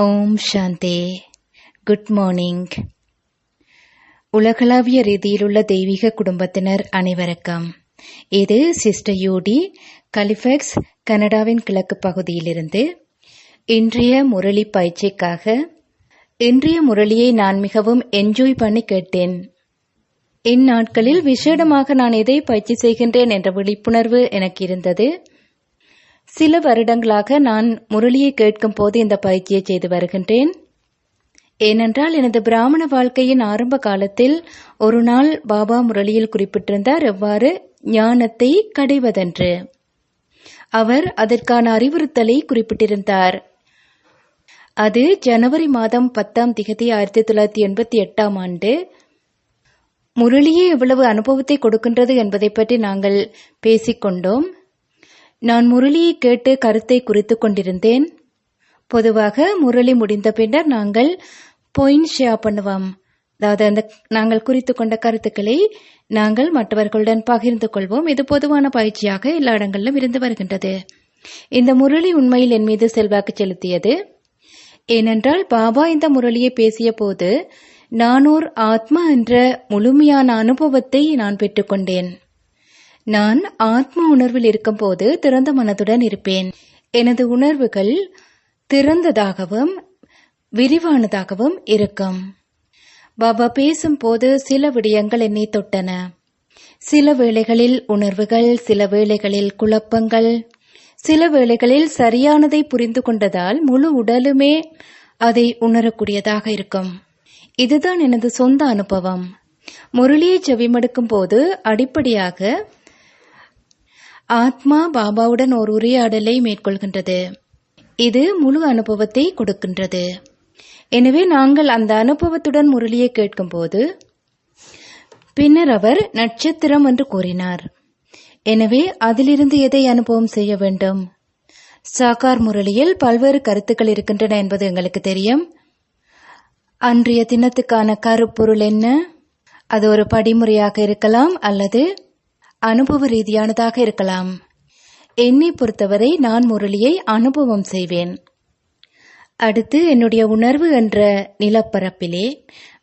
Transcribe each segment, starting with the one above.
ஓம் சாந்தி. Good morning உலகளாவிய ரீதியிலுள்ள தெய்வீக குடும்பத்தினர் அனைவருக்கும். இது சிஸ்டர் யூடி கலிஃபெக்ஸ் கனடாவின் கிழக்கு பகுதியிலிருந்து இன்றைய முரளி பயிற்சிக்காக. இன்றைய முரளியை நான் மிகவும் என்ஜாய் பண்ணி கேட்டேன். இந்நாட்களில் விசேடமாக நான் எதை பயிற்சி செய்கின்றேன் என்ற விழிப்புணர்வு எனக்கு இருந்தது. சில வருடங்களாக நான் முரளியை கேட்கும் போது இந்த பயிற்சியை செய்து வருகின்றேன். ஏனென்றால் எனது பிராமண வாழ்க்கையின் ஆரம்ப காலத்தில் ஒரு நாள் பாபா முரளியில் குறிப்பிட்டிருந்தார் எவ்வாறு ஞானத்தை கடைவதென்று. அவர் அதற்கான அறிவுறுத்தலை குறிப்பிட்டிருந்தார். அது ஜனவரி மாதம் பத்தாம் திகதி ஆயிரத்தி தொள்ளாயிரத்தி எண்பத்தி எட்டாம் ஆண்டு. முரளியே எவ்வளவு அனுபவத்தை கொடுக்கின்றது என்பதை பற்றி நாங்கள் பேசிக்கொண்டோம். நான் முரளியை கேட்டு கருத்தை குறித்து கொண்டிருந்தேன். பொதுவாக முரளி முடிந்த பின்னர் நாங்கள் பொயின் ஷேர் பண்ணுவோம். அதாவது அந்த நாங்கள் குறித்து கொண்ட கருத்துக்களை நாங்கள் மற்றவர்களுடன் பகிர்ந்து கொள்வோம். இது பொதுவான பயிற்சியாக எல்லா இடங்களிலும் இருந்து வருகின்றது. இந்த முரளி உண்மையில் என் மீது செல்வாக்கு செலுத்தியது. ஏனென்றால் பாபா இந்த முரளியை பேசிய போது நானோர் ஆத்மா என்ற முழுமையான அனுபவத்தை நான் பெற்றுக்கொண்டேன். நான் ஆத்ம உணர்வில் இருக்கும்போது திறந்த மனதுடன் இருப்பேன். எனது உணர்வுகள் திறந்ததாகவும் விரிவானதாகவும் இருக்கும். பாபா பேசும்போது சில விடயங்கள் என்னை தொட்டன. சில வேளைகளில் உணர்வுகள் சில வேளைகளில் குழப்பங்கள். சில வேளைகளில் சரியானதை புரிந்து கொண்டதால் முழு உடலுமே அதை உணரக்கூடியதாக இருக்கும். இதுதான் எனது சொந்த அனுபவம். முரளியை செவிமடுக்கும் போது அடிப்படையாக ஆத்மா பாபாவுடன் ஒரு உரையாடலை மேற்கொள்கின்றது. இது முழு அனுபவத்தை கொடுக்கின்றது. எனவே நாங்கள் அந்த அனுபவத்துடன் முரளியை கேட்கும்போது பின்னர் அவர் நட்சத்திரம் என்று கூறினார். எனவே அதிலிருந்து எதை அனுபவம் செய்ய வேண்டும்? சாக்கார் முரளியில் பல்வேறு கருத்துக்கள் இருக்கின்றன என்பது எங்களுக்கு தெரியும். அன்றைய தினத்துக்கான கருப்பொருள் என்ன? அது ஒரு படிமுறையாக இருக்கலாம் அல்லது அனுபவ ரீதியானதாக இருக்கலாம். என்னை பொறுத்தவரை நான் முரளியை அனுபவம் செய்வேன். அடுத்து என்னுடைய உணர்வு என்ற நிலப்பரப்பிலே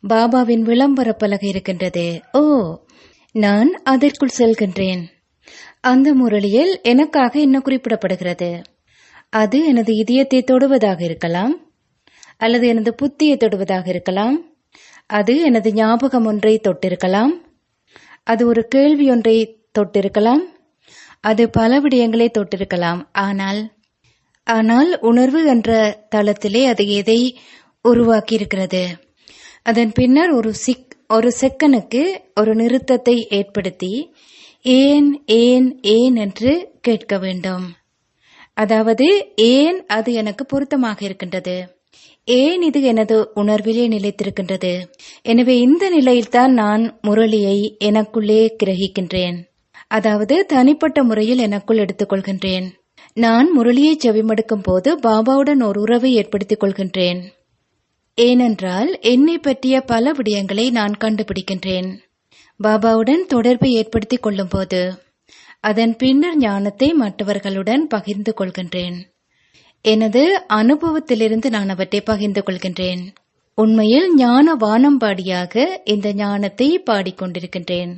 பாபாவின் விளம்பர பலகை இருக்கின்றது. ஓ நான் அதற்குள் செல்கின்றேன். அந்த முரளியில் எனக்காக என்ன குறிப்பிடப்படுகிறது? அது எனது இதயத்தை தொடுவதாக இருக்கலாம் அல்லது எனது புத்தியை தொடுவதாக இருக்கலாம் அது எனது ஞாபகம் ஒன்றை தொட்டிருக்கலாம் அது ஒரு கேள்வி ஒன்றை தொட்டிருக்கலாம். அது பல விடயங்களை தொட்டிருக்கலாம். ஆனால் ஆனால் உணர்வு என்ற தளத்திலே அது எதை உருவாக்கியிருக்கிறது? அதன் பின்னர் ஒரு சிக் ஒரு செக்கனுக்கு ஒரு நிறுத்தத்தை ஏற்படுத்தி ஏன் ஏன் ஏன் என்று கேட்க வேண்டும். அதாவது ஏன் அது எனக்கு பொருத்தமாக இருக்கின்றது? ஏன் இது எனது உணர்விலே நிலைத்திருக்கின்றது? எனவே இந்த நிலையில்தான் நான் முரளியை எனக்குள்ளே கிரகிக்கின்றேன். அதாவது தனிப்பட்ட முறையில் எனக்குள் எடுத்துக்கொள்கின்றேன். நான் முரளியை செவிமடுக்கும் போது பாபாவுடன் ஒரு உறவை ஏற்படுத்திக் கொள்கின்றேன். ஏனென்றால் என்னை பற்றிய பல விடயங்களை நான் கண்டுபிடிக்கின்றேன். பாபாவுடன் தொடர்பை ஏற்படுத்திக் கொள்ளும் போது அதன் பின்னர் ஞானத்தை மற்றவர்களுடன் பகிர்ந்து கொள்கின்றேன். எனது அனுபவத்திலிருந்து நான் அவற்றை பகிர்ந்து கொள்கின்றேன். உண்மையில் ஞான வானம்பாடியாக இந்த ஞானத்தை பாடிக்கொண்டிருக்கின்றேன்.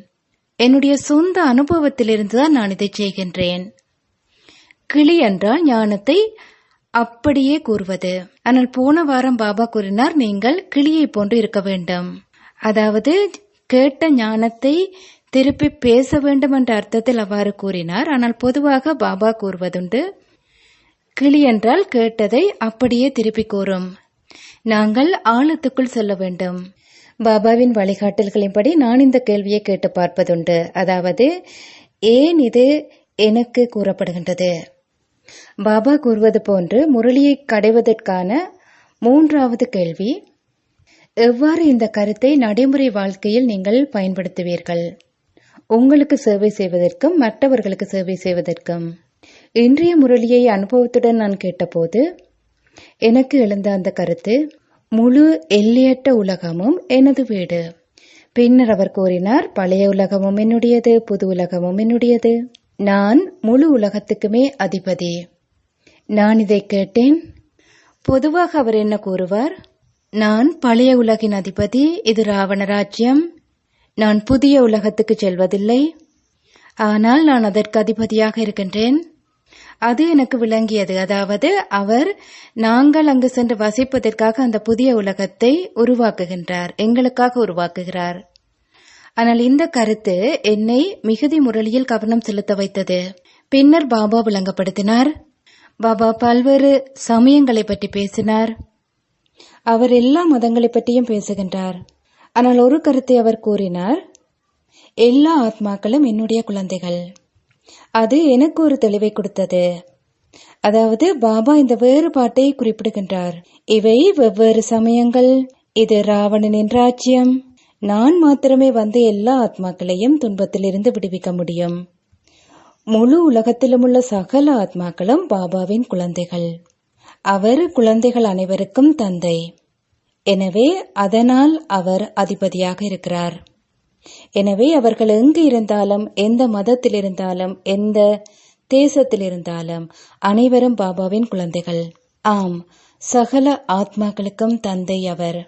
என்னுடைய சொந்த அனுபவத்திலிருந்து தான் நான் இதை செய்கின்றேன். கிளி என்றால் ஞானத்தை அப்படியே கூறுவது. ஆனால் போன வாரம் பாபா கூறினார் நீங்கள் கிளியை போன்று இருக்க வேண்டும். அதாவது கேட்ட ஞானத்தை திருப்பி பேச வேண்டும் என்ற அர்த்தத்தில் அவ்வாறு கூறினார். ஆனால் பொதுவாக பாபா கூறுவதுண்டு கிளி என்றால் கேட்டதை அப்படியே திருப்பி கூறும். நாங்கள் ஆழத்துக்குள் செல்ல வேண்டும். பாபாவின் வழிகாட்டல்களின்படி நான் இந்த கேள்வியை கேட்டு பார்ப்பதுண்டு. அதாவது ஏன் இது எனக்கு கூறப்படுகின்றது? பாபா கூறுவது போன்று முரளியை கடைவதற்கான மூன்றாவது கேள்வி எவ்வாறு இந்த கருத்தை நடைமுறை வாழ்க்கையில் நீங்கள் பயன்படுத்துவீர்கள்? உங்களுக்கு சேவை செய்வதற்கும் மற்றவர்களுக்கு சேவை செய்வதற்கும். இன்றைய முரளியை அனுபவத்துடன் நான் கேட்டபோது எனக்கு எழுந்த அந்த கருத்து முழு எல்லையற்ற உலகமும் எனது வீடு. பின்னர் அவர் கூறினார் பழைய உலகமும் என்னுடையது புது உலகமும் என்னுடையது. நான் முழு உலகத்துக்குமே அதிபதி. நான் இதை கேட்டேன். பொதுவாக அவர் என்ன கூறுவார்? நான் பழைய உலகின் அதிபதி இது ராவண ராஜ்யம். நான் புதிய உலகத்துக்கு செல்வதில்லை. ஆனால் நான் அதற்கு அதிபதியாக இருக்கின்றேன். அது எனக்கு விளங்கியது. அதாவது அவர் நாங்கள் அங்கு சென்று வசிப்பதற்காக அந்த புதிய உலகத்தை உருவாக்குகின்றார் எங்களுக்காக உருவாக்குகிறார். ஆனால் இந்த கருத்து என்னை மிகுதி முரளியில் கவனம் செலுத்த வைத்தது. பின்னர் பாபா விளங்கப்படுத்தினார். பாபா பல்வேறு சமயங்களை பற்றி பேசினார். அவர் எல்லா மதங்களை பற்றியும் பேசுகின்றார். ஆனால் ஒரு கருத்தை அவர் கூறினார். எல்லா ஆத்மாக்களும் என்னுடைய குழந்தைகள். அது எனக்கு ஒரு தெளிவை கொடுத்தது. அதாவது பாபா இந்த வேறுபாட்டை குறிப்பிடுகின்றார். இவை வெவ்வேறு சமயங்கள். இது ராவணனின் ராஜ்யம். நான் மாத்திரமே வந்து எல்லா ஆத்மாக்களையும் துன்பத்திலிருந்து விடுவிக்க முடியும். முழு உலகத்திலும் உள்ள சகல ஆத்மாக்களும் பாபாவின் குழந்தைகள். அவர் குழந்தைகள் அனைவருக்கும் தந்தை. எனவே அதனால் அவர் அதிபதியாக இருக்கிறார். எனவே அவர்கள் எங்கு இருந்தாலும் எந்த மதத்தில் இருந்தாலும் எந்த தேசத்தில் இருந்தாலும் அனைவரும் பாபாவின் குழந்தைகள். ஆம் சகல ஆத்மாக்களுக்கும் தந்தை அவர்.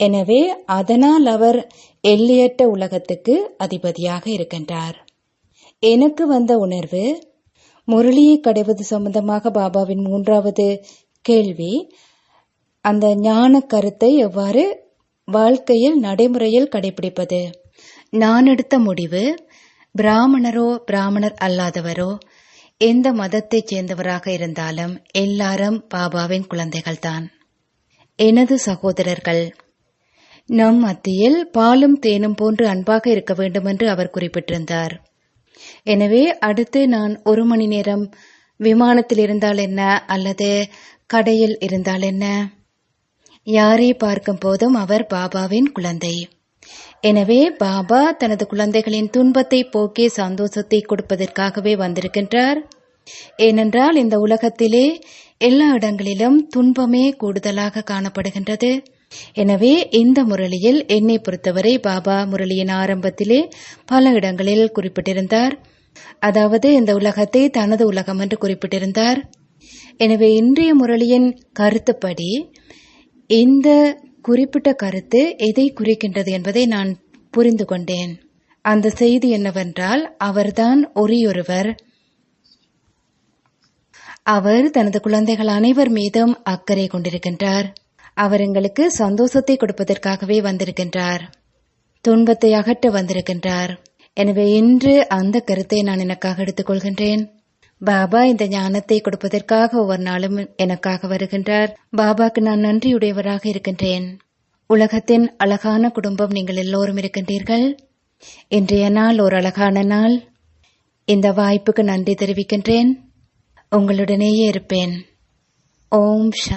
எனவே அதனால் அவர் எல்லையற்ற உலகத்துக்கு அதிபதியாக இருக்கின்றார். எனக்கு வந்த உணர்வு முரளியை கடைவது சம்பந்தமாக பாபாவின் மூன்றாவது கேள்வி அந்த ஞான கருத்தை எவ்வாறு வாழ்க்கையில் நடைமுறையில் கடைபிடிப்பது? நான் எடுத்த முடிவு பிராமணரோ பிராமணர் அல்லாதவரோ எந்த மதத்தைச் சேர்ந்தவராக இருந்தாலும் எல்லாரும் பாபாவின் குழந்தைகள்தான். எனது சகோதரர்கள் நம் மத்தியில் பாலும் தேனும் போன்று அன்பாக இருக்க வேண்டும் என்று அவர் குறிப்பிட்டிருந்தார். எனவே அடுத்து நான் ஒரு மணி நேரம் விமானத்தில் இருந்தால் என்ன அல்லது கடையில் இருந்தால் என்ன? யாரை பார்க்கும் போதும் அவர் பாபாவின் குழந்தை. எனவே பாபா தனது குழந்தைகளின் துன்பத்தை போக்கி சந்தோஷத்தை கொடுப்பதற்காகவே வந்திருக்கின்றார். ஏனென்றால் இந்த உலகத்திலே எல்லா இடங்களிலும் துன்பமே கூடுதலாக காணப்படுகின்றது. எனவே இந்த முரளியில் என்னை பொறுத்தவரை பாபா முரளியின் ஆரம்பத்திலே பல இடங்களில் குறிப்பிட்டிருந்தார். அதாவது இந்த உலகத்தை தனது உலகம் என்று குறிப்பிட்டிருந்தார். எனவே இன்றைய முரளியின் கருத்துப்படி இந்த குறிப்பிட்ட கருத்து எதை குறிக்கின்றது என்பதை நான் புரிந்து கொண்டேன். அந்த செய்தி என்னவென்றால் அவர்தான் ஒரேயொருவர். அவர் தனது குழந்தைகள் அனைவர் மீதும் அக்கறை கொண்டிருக்கின்றார். அவர் எங்களுக்கு சந்தோஷத்தை கொடுப்பதற்காகவே வந்திருக்கின்றார். துன்பத்தை அகற்ற வந்திருக்கின்றார். எனவே இன்று அந்த கருத்தை நான் எனக்காக எடுத்துக்கொள்கின்றேன். பாபா இந்த ஞானத்தை கொடுப்பதற்காக ஒவ்வொரு நாளும் எனக்காக வருகின்றார். பாபாக்கு நான் நன்றியுடையவராக இருக்கின்றேன். உலகத்தின் அழகான குடும்பம் நீங்கள் எல்லோரும் இருக்கின்றீர்கள். இன்றைய நாள் ஒரு அழகான நாள். இந்த வாய்ப்புக்கு நன்றி தெரிவிக்கின்றேன். உங்களுடனேயே இருப்பேன். ஓம் ஷா